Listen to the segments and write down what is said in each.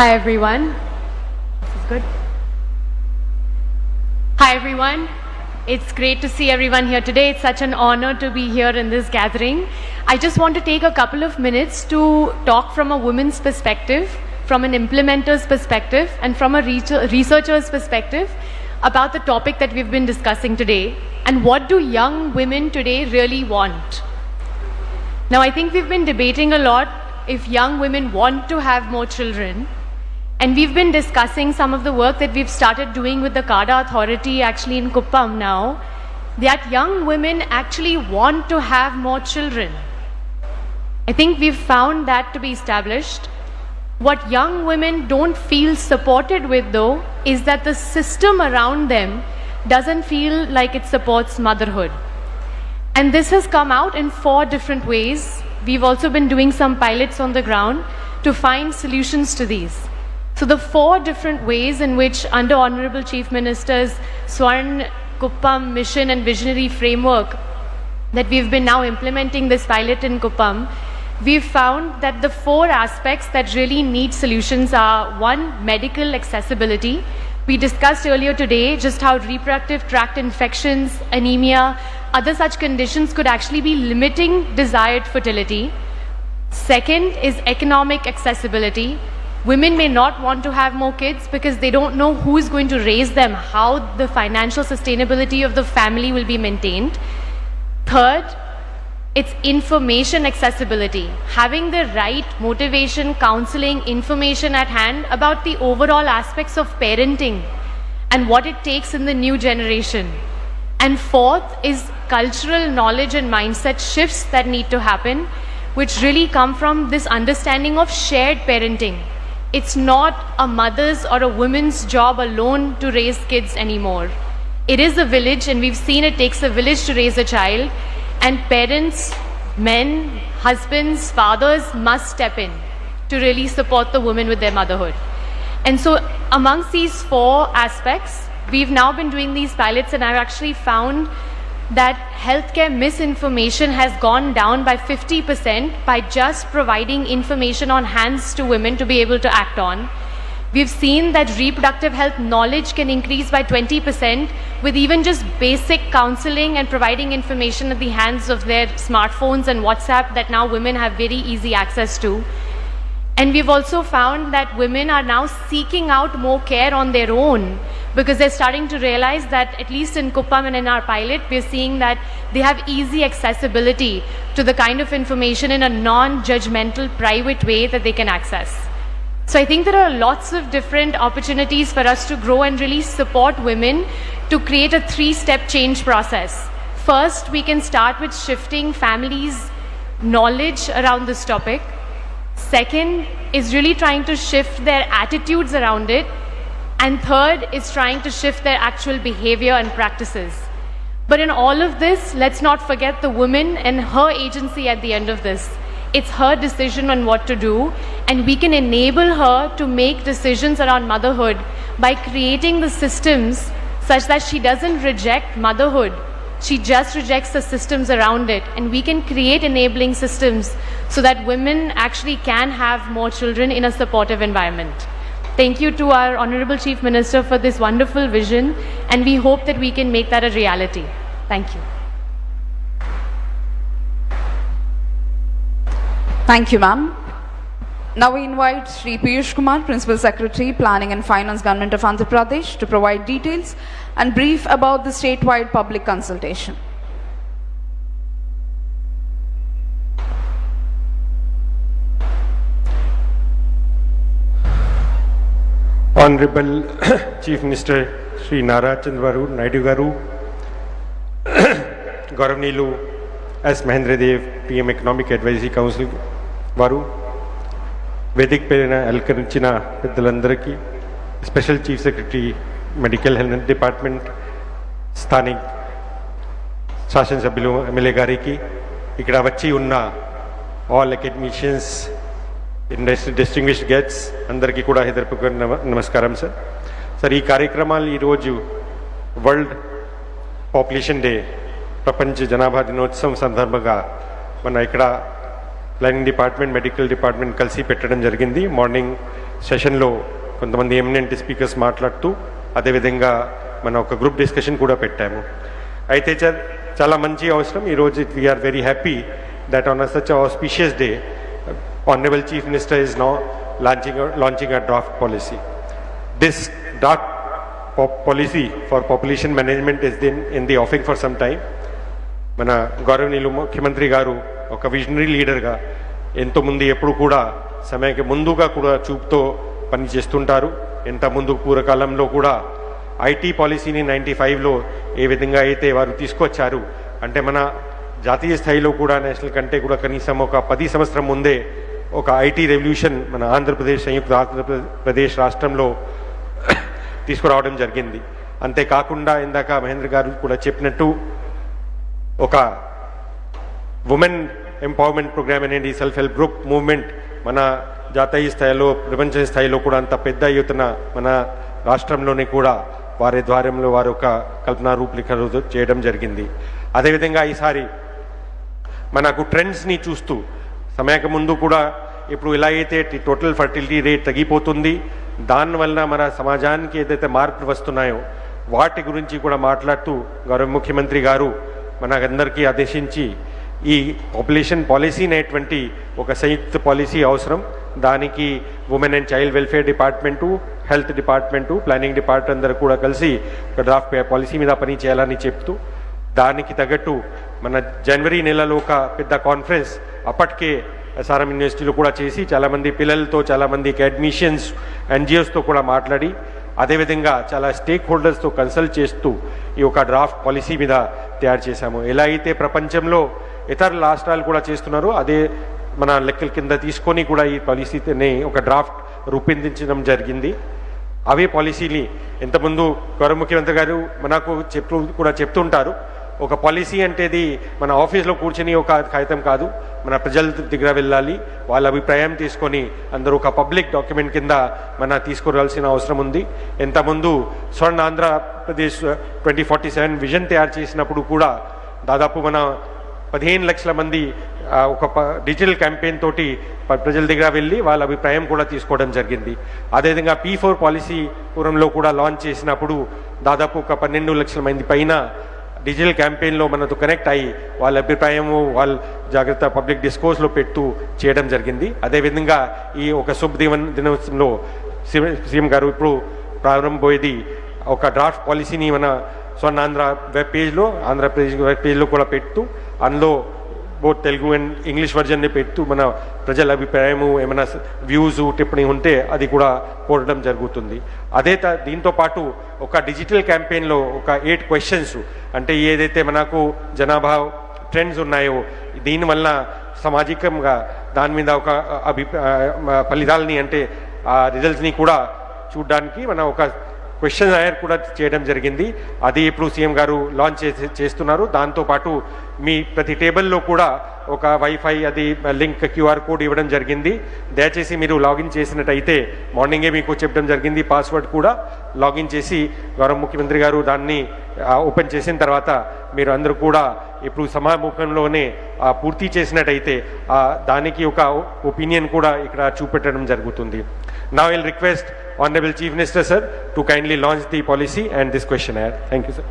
Hi everyone. This is good. Hi everyone. It's great to see everyone here today. It's such an honor to be here in this gathering. I just want to take a couple of minutes to talk from a woman's perspective, from an implementer's perspective, and from a researcher's perspective about the topic that we've been discussing today and what do young women today really want. Now, I think we've been debating a lot if young women want to have more children. And we've been discussing some of the work that we've started doing with the CADA authority actually in Kuppam now, that young women actually want to have more children. I think we've found that to be established. What young women don't feel supported with, though, is that the system around them doesn't feel like it supports motherhood. And this has come out in four different ways. We've also been doing some pilots on the ground to find solutions to these. So, the four different ways in which, under Honorable Chief Minister's Swarn Kuppam mission and visionary framework, that we've been now implementing this pilot in Kuppam, we've found that the four aspects that really need solutions are one, medical accessibility. We discussed earlier today just how reproductive tract infections, anemia, other such conditions could actually be limiting desired fertility. Second is economic accessibility. Women may not want to have more kids because they don't know who is going to raise them, how the financial sustainability of the family will be maintained. Third, it's information accessibility. Having the right motivation, counseling, information at hand about the overall aspects of parenting and what it takes in the new generation. And fourth is cultural knowledge and mindset shifts that need to happen, which really come from this understanding of shared parenting. It's not a mother's or a woman's job alone to raise kids anymore. It is a village, and we've seen it takes a village to raise a child, and parents, men, husbands, fathers must step in to really support the woman with their motherhood. And so, amongst these four aspects, we've now been doing these pilots, and I've actually found that healthcare misinformation has gone down by 50% by just providing information on hands to women to be able to act on. We've seen that reproductive health knowledge can increase by 20% with even just basic counseling and providing information at the hands of their smartphones and WhatsApp that now women have very easy access to. And we've also found that women are now seeking out more care on their own because they're starting to realize that, at least in Kuppam and in our pilot, we're seeing that they have easy accessibility to the kind of information in a non judgmental, private way that they can access. So I think there are lots of different opportunities for us to grow and really support women to create a three step change process. First, we can start with shifting families' knowledge around this topic. Second is really trying to shift their attitudes around it. And third is trying to shift their actual behavior and practices. But in all of this, let's not forget the woman and her agency at the end of this. It's her decision on what to do, and we can enable her to make decisions around motherhood by creating the systems such that she doesn't reject motherhood. She just rejects the systems around it, and we can create enabling systems so that women actually can have more children in a supportive environment. Thank you to our Honorable Chief Minister for this wonderful vision, and we hope that we can make that a reality. Thank you. Thank you, ma'am. Now we invite Sri Piyush Kumar, Principal Secretary, Planning and Finance, Government of Andhra Pradesh, to provide details and brief about the statewide public consultation. Honourable chief minister Shri Nara Chandwaru Naidu garu గౌరవనీయులు S Mahendradev PM economic advisory council వారు వేదిక పేరున అలంకరించిన పెద్దలందరికీ special chief secretary medical health department స్థానిక్ శాసనసభ్యులు MLA గారికి ఇక్కడ వచ్చి ఉన్న ఆల్ అకాడమిషియన్స్ డిస్టింగ్విష్డ్ గెట్స్ అందరికీ కూడా హృదయపూర్వక నమ- నమస్కారం సార్. సార్ ఈ కార్యక్రమాలు ఈరోజు వరల్డ్ పాపులేషన్ డే ప్రపంచ జనాభా దినోత్సవం సందర్భంగా మన ఇక్కడ ప్లానింగ్ డిపార్ట్మెంట్ మెడికల్ డిపార్ట్మెంట్ కలిసి పెట్టడం జరిగింది. మార్నింగ్ సెషన్లో కొంతమంది ఎమినెంట్ స్పీకర్స్ మాట్లాడుతూ అదేవిధంగా మన ఒక గ్రూప్ డిస్కషన్ కూడా పెట్టాము. అయితే చాలా మంచి అవసరం. ఈరోజు we're very happy that on such auspicious day honourable chief minister is now launching launching a draft policy this draft policy for population management is then in the offing for some time మన గౌరవనీయులు ముఖ్యమంత్రి గారు ఒక visionary లీడర్గా ఎంతో ముందు ఎప్పుడు కూడా సమయానికి ముందుగా కూడా చూపుతో పని చేస్తుంటారు ఎంత ముందు పూర్వకాలంలో కూడా ఐటీ పాలసీని నైంటీ ఫైవ్లో ఏ విధంగా అయితే వారు తీసుకొచ్చారు అంటే మన జాతీయ స్థాయిలో కూడా నేషనల్ కంటే కూడా కనీసం ఒక పది సంవత్సరం ముందే ఒక ఐటీ రెవల్యూషన్ మన ఆంధ్రప్రదేశ్ సంయుక్త ఆంధ్రప్రదేశ్ రాష్ట్రంలో తీసుకురావడం జరిగింది. అంతేకాకుండా ఇందాక మహేంద్ర గారు కూడా చెప్పినట్టు ఒక ఉమెన్ ఎంపవర్మెంట్ ప్రోగ్రామ్ అనేది సెల్ఫ్ హెల్ప్ గ్రూప్ మూవ్మెంట్ మన జాతీయ స్థాయిలో ప్రపంచ స్థాయిలో కూడా అంత పెద్ద ఎత్తున మన రాష్ట్రంలోనే కూడా వారి ద్వారంలో వారు ఒక కల్పన రూపరేఖలు చేయడం జరిగింది. అదేవిధంగా ఈసారి మనకు ట్రెండ్స్ని చూస్తూ సమయాక ముందు కూడా ఇప్పుడు ఇలా అయితే టోటల్ ఫర్టిలిటీ రేట్ తగ్గిపోతుంది. దానివల్ల మన సమాజానికి ఏదైతే మార్పులు వస్తున్నాయో వాటి గురించి కూడా మాట్లాడుతూ గౌరవ ముఖ్యమంత్రి గారు మనకందరికీ ఆదేశించి ఈ పాపులేషన్ పాలసీ అనేటువంటి ఒక సంయుక్త పాలసీ అవసరం. దానికి women and child welfare department health department planning department అందరూ కూడా కలిసి ఒక డ్రాఫ్ట్ పాలసీ మీద పని చేయాలని చెప్తూ దానికి తగ్గట్టు మన జనవరి నెలలో ఒక పెద్ద కాన్ఫరెన్స్ అప్పటికే ఎస్ఆర్ఎం యూనివర్సిటీలో కూడా చేసి చాలామంది పిల్లలతో చాలామంది అడ్మిషన్స్ ఎన్జిఓస్తో కూడా మాట్లాడి అదేవిధంగా చాలా స్టేక్ హోల్డర్స్తో కన్సల్ట్ చేస్తూ ఈ యొక్క డ్రాఫ్ట్ పాలసీ మీద తయారు చేశాము. ఎలా అయితే ప్రపంచంలో ఇతర రాష్ట్రాలు కూడా చేస్తున్నారో అదే మన లెక్కల కింద తీసుకొని కూడా ఈ పాలసీని ఒక డ్రాఫ్ట్ రూపొందించడం జరిగింది. అవే పాలసీని ఇంతకుముందు గౌరవ ముఖ్యమంత్రి గారు మనకు చెప్తూ కూడా చెప్తుంటారు. ఒక పాలసీ అంటేది మన ఆఫీస్లో కూర్చొని ఒక కాగితం కాదు మన ప్రజల దగ్గర వెళ్ళాలి వాళ్ళ అభిప్రాయం తీసుకొని అందరూ ఒక పబ్లిక్ డాక్యుమెంట్ కింద మన తీసుకురాల్సిన అవసరం ఉంది. ఇంతకుముందు Swarna Andhra Pradesh twenty forty seven vision తయారు చేసినప్పుడు కూడా దాదాపు మన పదిహేను లక్షల మంది ఒక ప- డిజిటల్ క్యాంపెయిన్ తోటి ప్రజల దగ్గర వెళ్ళి వాళ్ళ అభిప్రాయం కూడా తీసుకోవడం జరిగింది. అదేవిధంగా పీ ఫోర్ పాలసీ పూర్వంలో కూడా లాంచ్ చేసినప్పుడు దాదాపు ఒక పన్నెండు లక్షల మంది పైన డిజిటల్ క్యాంపెయిన్లో మనతో కనెక్ట్ అయ్యి వాళ్ళ అభిప్రాయము వాళ్ళ జాగ్రత్త పబ్లిక్ డిస్కోర్స్లో పెట్టు చేయడం జరిగింది. అదేవిధంగా ఈ ఒక శుభ దివన్ దినోత్సవంలో సీఎం గారు ఇప్పుడు ప్రారంభమయ్యేది ఒక డ్రాఫ్ట్ పాలసీని మన స్వర్ణాంధ్ర వెబ్ పేజ్లో ఆంధ్రప్రదేశ్ వెబ్ పేజ్లో కూడా పెట్టు. అందులో బోత్ తెలుగు అండ్ ఇంగ్లీష్ వర్జన్ని పెడుతూ మన ప్రజల అభిప్రాయము ఏమైనా వ్యూస్ టిప్పణి ఉంటే అది కూడా కోరడం జరుగుతుంది. అదే త- దీంతో పాటు ఒక డిజిటల్ క్యాంపెయిన్లో ఒక ఎయిట్ క్వశ్చన్స్ అంటే ఏదైతే మనకు జనాభా ట్రెండ్స్ ఉన్నాయో దీనివల్ల సామాజికంగా దాని మీద ఒక అభి ఫలితాలని అంటే ఆ రిజల్ట్స్ని కూడా చూడడానికి మన ఒక క్వశ్చన్ ఆయర్ కూడా చేయడం జరిగింది. అది ఇప్పుడు సీఎం గారు లాంచ్ చేసి చేస్తున్నారు. దాంతోపాటు మీ ప్రతి టేబుల్లో కూడా ఒక వైఫై అది లింక్ క్యూఆర్ కోడ్ ఇవ్వడం జరిగింది. దయచేసి మీరు లాగిన్ చేసినట్టయితే మార్నింగే మీకు చెప్పడం జరిగింది. పాస్వర్డ్ కూడా లాగిన్ చేసి గౌరవ ముఖ్యమంత్రి గారు దాన్ని ఓపెన్ చేసిన తర్వాత మీరు అందరూ కూడా ఇప్పుడు సమాముఖంలోనే పూర్తి చేసినట్టయితే దానికి ఒక ఒపీనియన్ కూడా ఇక్కడ చూపెట్టడం జరుగుతుంది. నా will request Honorable Chief Minister, sir, to kindly launch the policy and this questionnaire. Thank you, sir.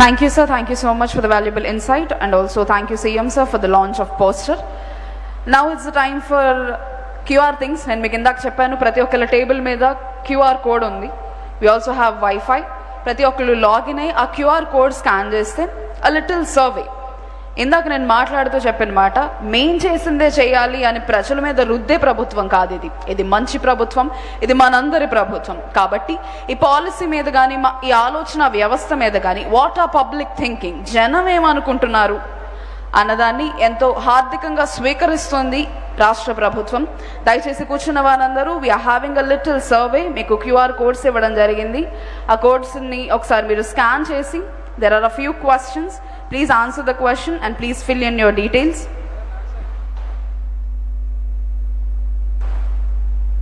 Thank you sir Thank you, sir. Thank you so much for the valuable insight, and also thank you, CM sir, for the launch of poster. Now it's the time for QR things నేను మీకు ఇందాక చెప్పాను ప్రతి ఒక్కళ్ళ table మీద QR code ఉంది. We also have wifi ప్రతి ఒక్కళ్ళు లాగిన్ అయ్యి ఆ క్యూఆర్ కోడ్ స్కాన్ చేస్తే అ లిటిల్ సర్వే ఇందాక నేను మాట్లాడుతూ చెప్పిన మాట మేం చేసిందే చేయాలి అని ప్రజల మీద రుద్దే ప్రభుత్వం కాదు ఇది. ఇది మంచి ప్రభుత్వం ఇది మనందరి ప్రభుత్వం. కాబట్టి ఈ పాలసీ మీద కానీ మా ఈ ఆలోచన వ్యవస్థ మీద కానీ వాట్ ఆర్ పబ్లిక్ థింకింగ్ జనం ఏమనుకుంటున్నారు? అన్నదాన్ని ఎంతో హార్దికంగా స్వీకరిస్తుంది రాష్ట్ర ప్రభుత్వం. దయచేసి కూర్చున్న వారందరూ we're having a little survey మీకు క్యూఆర్ కోడ్స్ ఇవ్వడం జరిగింది. ఆ కోడ్స్ని ఒకసారి మీరు స్కాన్ చేసి there are a few questions Please answer the question and please fill in your details.